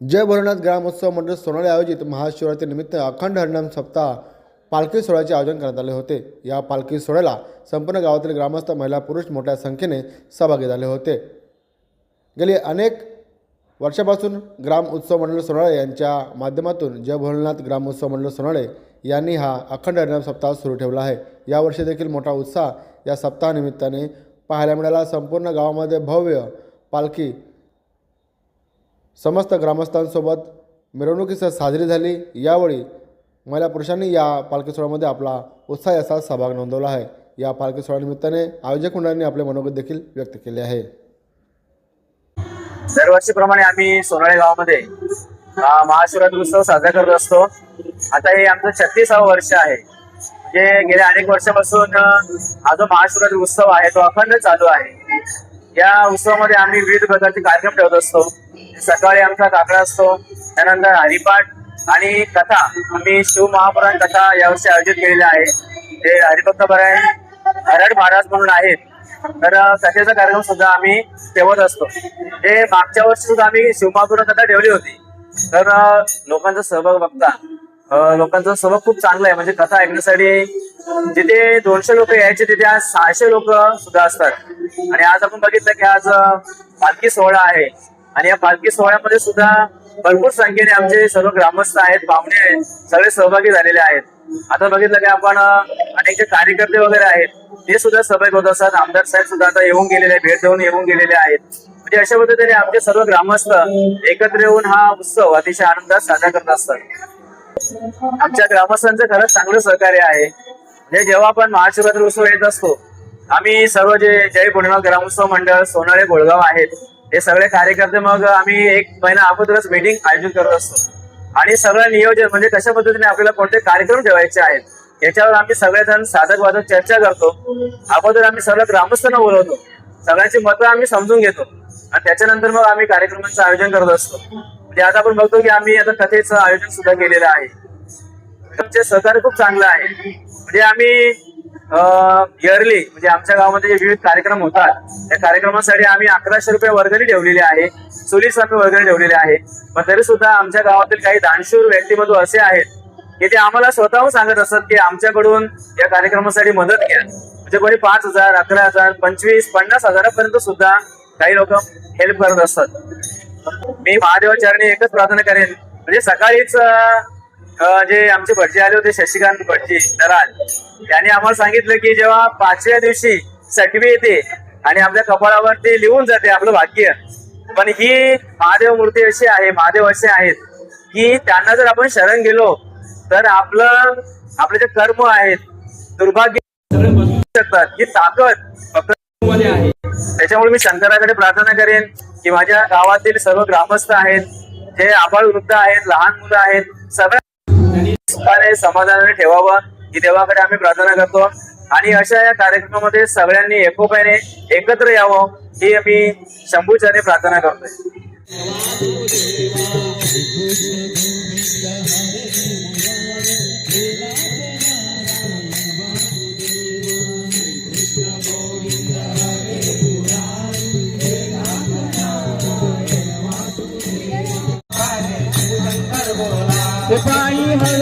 जय भोलेनाथ ग्रामोत्सव मंडळ सोनाळे आयोजित महाशिवरात्रीनिमित्त अखंड हरिनाम सप्ताह पालखी सोहळ्याचे आयोजन करण्यात आले होते. या पालखी सोहळ्याला संपूर्ण गावातील ग्रामस्थ महिला पुरुष मोठ्या संख्येने सहभागी झाले होते. गेली अनेक वर्षापासून ग्राम उत्सव मंडळ सोनाळे यांच्या माध्यमातून जय भोलेनाथ ग्राम उत्सव मंडळ सोनाळे यांनी हा अखंड हरिनाम सप्ताह सुरू ठेवला आहे. यावर्षी देखील मोठा उत्साह या सप्ताहानिमित्ताने पाहायला मिळाला. संपूर्ण गावामध्ये भव्य पालखी समस्त ग्रामस्थांसोबत मिरवणुकीसह साजरी झाली. यावेळी महिला पुरुषांनी या पालखी सोहळ्यामध्ये आपला उत्साही असा सहभाग नोंदवला आहे. या पालखी सोहळ्यानिमित्ताने आयोजक मंडळांनी आपले मनोगत देखील व्यक्त केले आहे. दरवर्षीप्रमाणे आम्ही सोनाळे गावामध्ये महाशिवरात्री उत्सव साजरा करत असतो. आता हे आमचं छत्तीसावं वर्ष आहे. म्हणजे गेल्या अनेक वर्षापासून हा जो महाशिवरात्री उत्सव आहे तो अखंड चालू आहे. या उत्सवामध्ये आम्ही विविध प्रकारचे कार्यक्रम ठेवत असतो. सकाळी आमचा काकडा असतो त्यानंतर हरिपाठ आणि कथा. आम्ही शिव महापुराण कथा यावर्षी आयोजित केलेल्या आहे. ते हरिभक्त परायण हरड महाराज म्हणून आहेत. तर कथेचा कार्यक्रम सुद्धा आम्ही ठेवत असतो. हे मागच्या वर्षी सुद्धा आम्ही शिवमापुरा कथा ठेवली होती. तर लोकांचा सहभाग बघता लोकांचा सहभाग खूप चांगला आहे. म्हणजे कथा ऐकण्यासाठी जिथे दोनशे लोक यायचे तिथे आज सहाशे लोक सुद्धा असतात. आणि आज आपण बघितलं की आज पालखी सोहळा आहे. आणि या पालखी सोहळ्यामध्ये सुद्धा भरपूर संख्येने आमचे सर्व ग्रामस्थ आहेत पाहुणे आहेत सगळे सहभागी झालेले आहेत. आता बघितलं की आपण अनेक जे कार्यकर्ते वगैरे आहेत ते सुद्धा सहभागी होत असतात. आमदार साहेब सुद्धा आता येऊन गेलेले आहेत भेट देऊन येऊन गेलेले आहेत. म्हणजे अशा पद्धतीने आमचे सर्व ग्रामस्थ एकत्र येऊन हा उत्सव अतिशय आनंदात साजरा करत असतात. आमच्या ग्रामस्थांचं खरंच चांगलं सहकार्य आहे. म्हणजे जेव्हा आपण महाशिवरात्री उत्सव येत असतो आम्ही सर्व जे जय पुणेगाव ग्रामोत्सव मंडळ सोनाळे गोळगाव आहेत हे सगळे कार्यकर्ते मग आम्ही एक महिना अगोदरच मीटिंग आयोजित करत असतो. आणि सगळं नियोजन म्हणजे कशा पद्धतीने आपल्याला कोणते कार्यक्रम ठेवायचे आहेत याच्यावर आम्ही सगळेजण साधक वादक चर्चा करतो. अगोदर आम्ही सर्व ग्रामस्थांना बोलवतो. सगळ्यांची मतं आम्ही समजून घेतो. आणि त्याच्यानंतर मग आम्ही कार्यक्रमांचं आयोजन करत असतो. म्हणजे आता आपण बघतो की आम्ही आता कथेचं आयोजन सुद्धा केलेलं आहे. आमचे सहकार्य खूप चांगलं आहे. म्हणजे आम्ही इयरली म्हणजे आमच्या गावामध्ये जे विविध कार्यक्रम होतात त्या कार्यक्रमासाठी आम्ही अकराशे रुपये वर्गणी ठेवलेली आहे चोलीस आम्ही वर्गणी ठेवलेली आहे. पण तरी सुद्धा आमच्या गावातील काही दानशूर व्यक्तिमत्व असे आहेत की ते आम्हाला स्वतःहून सांगत असतात की आमच्याकडून या कार्यक्रमासाठी मदत घ्या. म्हणजे कोणी पाच हजार अकरा हजार पंचवीस पन्नास हजारापर्यंत सुद्धा काही लोक हेल्प करत असतात. मी महादेवाचरणी एकच प्रार्थना करेन. म्हणजे सकाळीच जे आमचे भटजी आले होते शशिकांत भटजी दराल त्यांनी आम्हाला सांगितलं की जेव्हा पाचव्या दिवशी सटवी येते आणि आपल्या कपाळावर ते लिहून जाते आपलं भाग्य पण ही महादेव मूर्ती अशी आहे महादेव असे आहेत की त्यांना जर आपण शरण गेलो तर आपलं आपले जे कर्म आहेत दुर्भाग्य शकतात ही ताकद फक्त आहे. त्याच्यामुळे मी शंकराकडे प्रार्थना करेन की माझ्या गावातील सर्व ग्रामस्थ आहेत जे आबाळ वृद्ध आहेत लहान मुलं आहेत सगळ्या सुखाने समाधानाने ठेवावं ही देवाकडे आम्ही प्रार्थना करतो. आणि अशा या कार्यक्रमामध्ये सगळ्यांनी एकोप्याने एकत्र यावं ही आम्ही शंभूच्याने प्रार्थना करतोय. पायी हळू हळू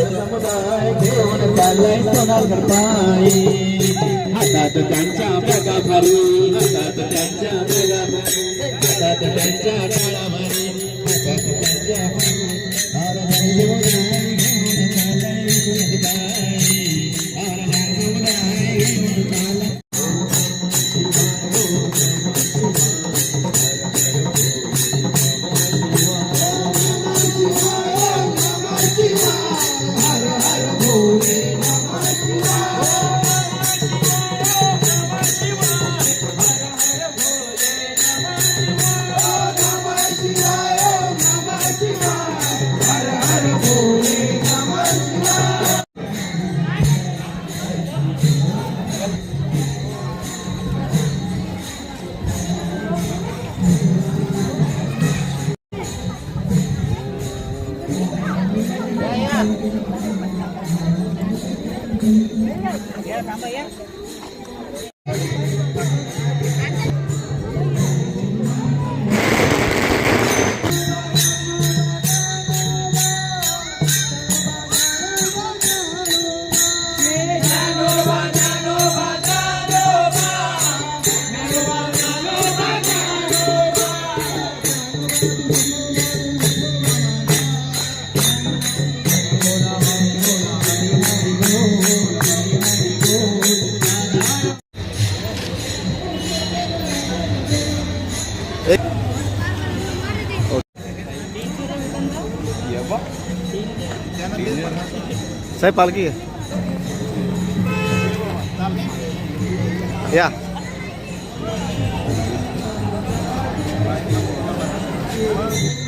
समुदाय घेऊन चाललाय सोनार पायी हातात त्यांच्या बॅगा भरून हातात त्यांच्या बॅगा हातात त्यांच्या टाळा भरून हातात त्यांच्या और समुदाय साहेब पालखी या तेव्हाच